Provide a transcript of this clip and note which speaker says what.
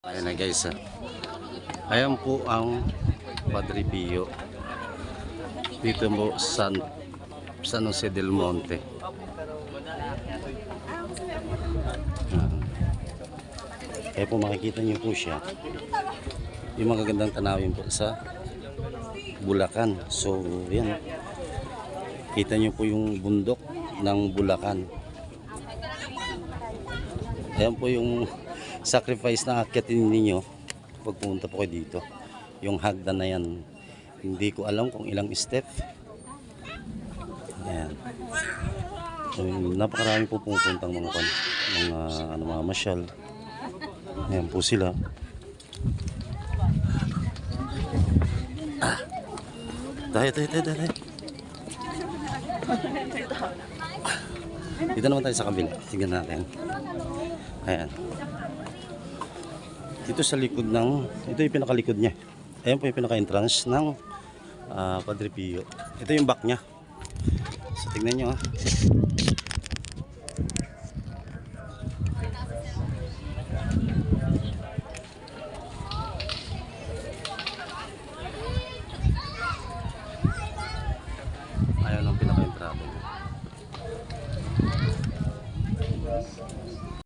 Speaker 1: Ayan na guys. ah. Ayan po ang Padre Pio. Dito mo San San Jose del Monte. Ah. Kaya po makikita niyo po siya. Yung magagandang tanawin po sa Bulacan. So, yan. Kita niyo po yung bundok ng Bulacan. Ayan po yung sacrifice na akyatin ninyo pag pumunta po kayo dito. Yung hagdan na yan. Hindi ko alam kung ilang step. Ayan. Napakarami po pumupuntang mga kan, mga ano, mga masyal. Ayan po sila. Ah. Tayo, tayo, tayo, tayo. Dito naman tayo sa kabila. Tingnan natin. Ayan. Dito sa likod ng, ito yung pinakalikod niya. Ayan po yung pinaka-entrance ng ah, Padre Pio. Ito yung back niya. So tingnan nyo ah. Ayan ang pinaka-entrada niya.